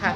ค่ะพ่อ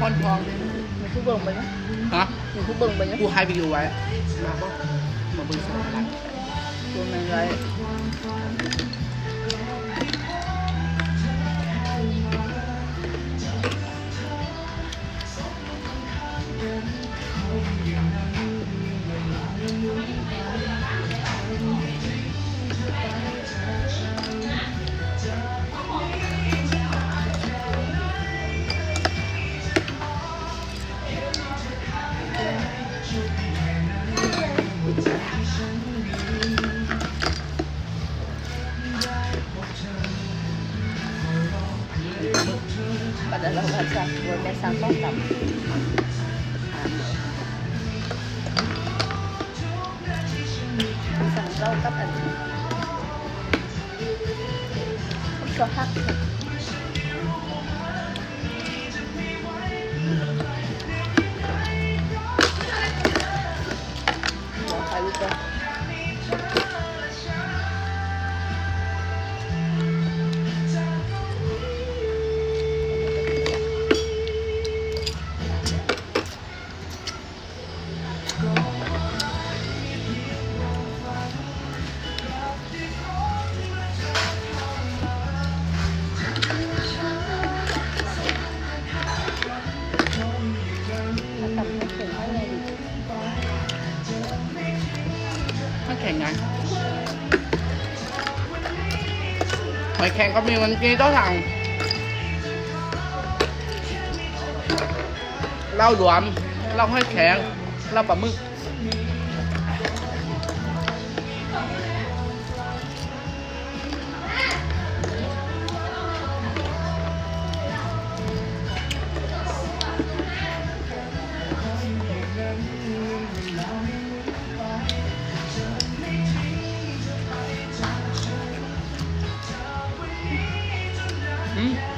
พอนทองมีผู้เบิ่งไปนะฮะมีผู้เบิ่งไปนะกูไฮวิดีโอไว้ มาบ่มาเบิ่งสารอะไรตัวไหนไร ก็จะ แข็งก็มีวันนี้ต้องสั่งเหล้าหลวมเหล้าห้อยแข็งเหล้าปลาหมึก อื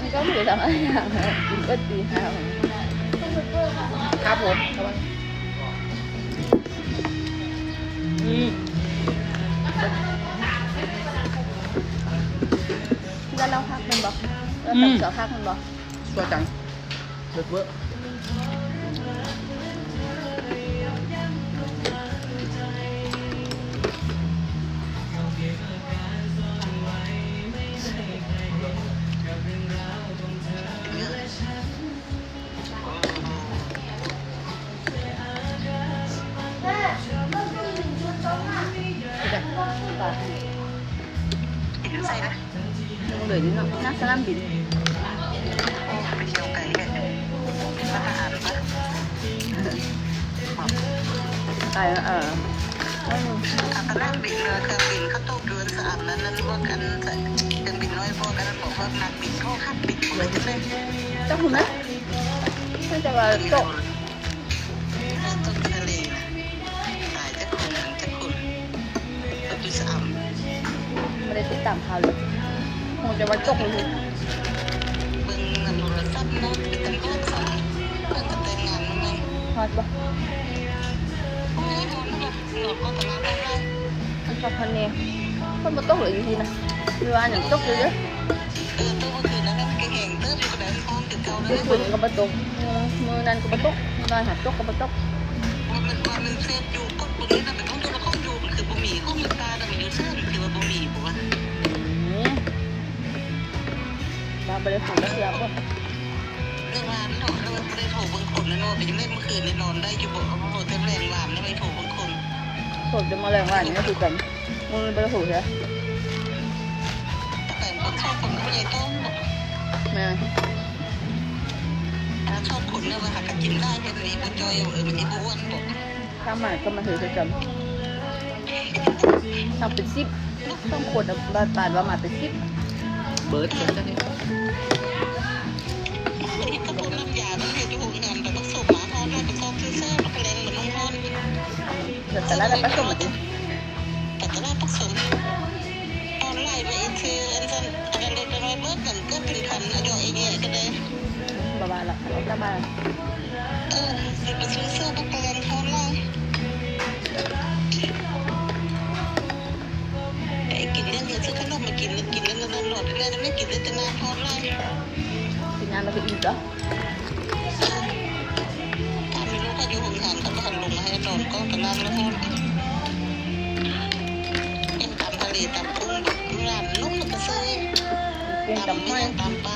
มันก็ถือทำอะไรอย่างเลยกินก็ตีห้าครับผมระวังอืมแล้วเราพักมันบอกเราตัดเสือพักมันบอก ตัวจังเลิศเวอ ไปเอออาตอนแรกบินเรือเครื่องบินเขาตกเดือนสะอามนั้นนั้นว่ากันเครื่องบินน้อยพวกกันบอกว่านักบินโทษขับบินหมดเลยเลยเจ้าคุณนะน่าจะว่าตกตกทะเลนะตายจะคุณจะคุณตกที่สามไม่ได้ติดตามข่าวเลยคงจะว่าตกเลยบิ้งเงินโทรศัพท์น้ตเป็นตำรวจสั่งเบิ้งก็แต่งงานมาไหมฮอดปะ มันชอบพันเนี่ยคนมาตกเหลืออยู่ทีนะเรืออย่างตกเลยเด้อเออตัวเมื่อคืนนั้นมันเก่งติร์อยู่กระดานห้องติดเก่ามือยฝนก็มาตกมือนั้นก็มาตกมือนั้นหัดตกก็มาตกมันมันเซฟอยู่ก็บุญนี่นะเป็นห้องตัวละห้องอยู่มันคือบะหมี่ห้องมันตาแต่มันอยู่เส้นคือว่าบะหมี่ผมว่านี่มาบริโภคแล้วเสือก็เรื่องร้านเนาะแล้วมันไม่ได้โทบางคนนะเนาะไปยังเล่นเมื่อคืนนี่นอนได้อยู่บอกว่าโทรเต็มแรงร้านแล้วไปโทรบางคนผมจะมาแรงว่าอย่างนี้คือกัน มือบริโภคใช่แต่คนชอบคนผู้ใหญ่ต้องบอกแม่ถ้าชอบคนเนี่ยมาหากันกินได้แค่นี้มันจอยเออมันที่บ้วนบอกข้ามมาก็มาถือกันทำเป็นซิปต้องคนบาดบาดว่ามาเป็นซิปเบิร์ดเบิร์ดจะนี่นี่ก็พูดน้ำยาต้องให้ดูงานแต่ก็ส่งมาฮอนได้ไปซ่อมซื้อเสื้อแล้วก็แรงเหมือนน้องฮอนแต่ละได้ผสมมา ปซื้อเสื้อประกันออนไลน์ไอ้กินเรื่องเงินซื้อขนมมากินกินแล้วนอนหลับกินแล้วไม่กินแล้วจะนานออไลน์กินงานมาคืออีกเหรอถ้าไม่รู้ก็อยู่ห่างๆเขาหันลงมาให้นอนก็กระนานแล้วฮอนเป็นตำทะเลตำกุ้งแบบร้านนุ่มแล้วก็ซื้อเก่งตำตำไม่ห้อยตำปลา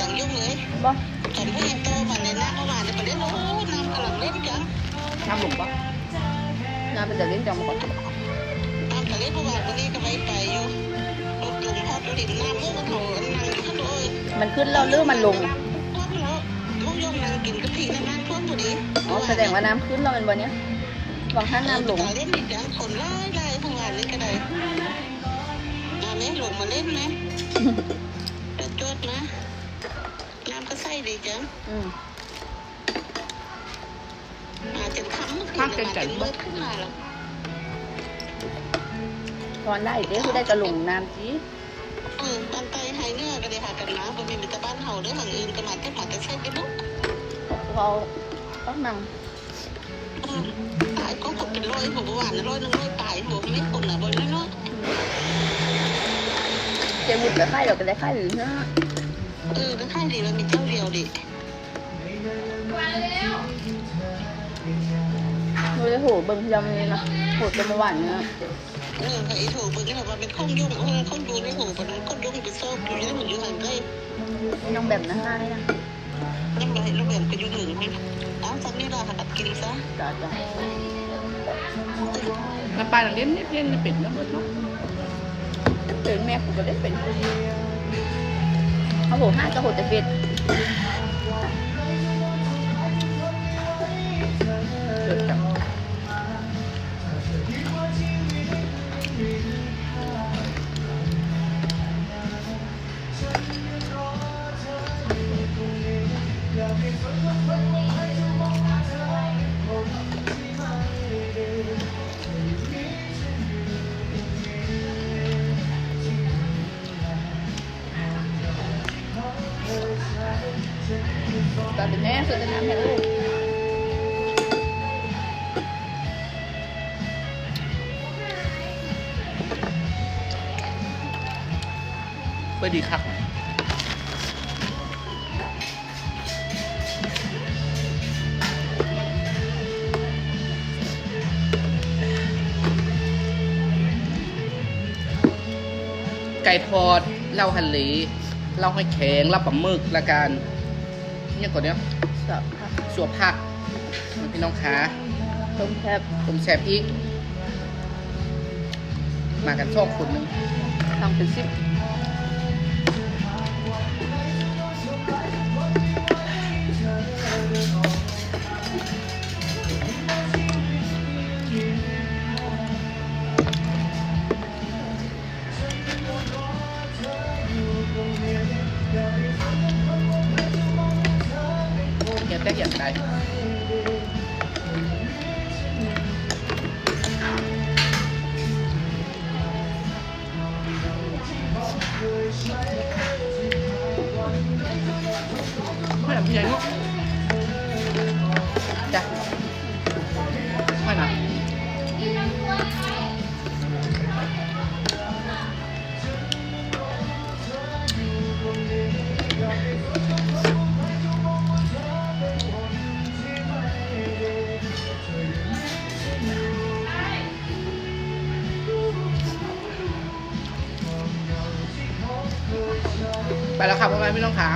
ต่งยุ่งเลยบ่ตอนผู้หญิงโตมาในน้ำเข้ามาในประเด็นโอ้น้ำกำลังเล่นจังน้ำหลงปะงานเป็นแต่เล่นจังมาก่อนน้ำทะเลผู้ว่าวันนี้ก็ไม่ไปอยู่รถจุงฮอตริมน้ำมุกโถนั่งอยู่ข้างโน้นมันขึ้นแล้วหรือมันลงพวกยมนางกินกะทิในน้ำท่วมพอดีอ๋อแสดงว่าน้ำขึ้นแล้วมันวันนี้ยบางท่านน้ำหลงเล่นอีกจังคนไล่ไล่ผู้ว่านี่ก็ได้มาเล่นลงมาเล่นไหมจะ จวดนะน้ำก็ใส่ดีจังอืมอาจจะทำเมื่อคืนมาจนเบิดขึ้นมาแล้วตอนได้เด้คือได้กระหลงน้ำจีเออบ้านไตไฮเนื้อก็ได้หากันนะบ่มีมีแต่บ้านเฮาเด้อหางอื่นก็มาแต่หาแต่ใส่ไปบุ๊กเราต้องนั่งตายก็คงเป็นร้อยหัวหวานร้อยนึงร้อยตายหัวไม่คนน่ะบ่น้อยเจ้าบุญกับค่ายเราก็ได้ค่ายหรือเนาะ เออแล้วค่ายดีมันมีเจ้าเดียวดิโดยโหเบิ่งยำนี่นะโหจะมาหวานเนาะเออไอ้โถเบิ่งนี่แบบว่าเป็นข้องยุ่งเออข้องดูในหูมันข้องยุ่งไปซอกอยู่ในมันอยู่ห่างไกลน้องแบบนะให้นะนั่นไงลูกแบบก็อยู่หนึ่งนี่อ้าวสักนี่ล่ะหัดกินซะจ้าจ้าน้ำปลาเล่นเล่นเล่นเป็ดน้ำเบิดเนาะตื่นแม่กูก็ได้เป็น เขาบอกห้าจะหดแต่เป็ด ดีครับไก่ทอดเหล้าฮันหลีเหล้าห้อยแข็งเหล้าปลาหมึกละกันเนี่ยก่อนเนี้ยสับค่ะสัวผักพี่น้องขาต้มแคบผมแซบอีก มากันสองคนหนึงทำเป็นซิป เฮี ครับพ่อแม่พี่น้องถา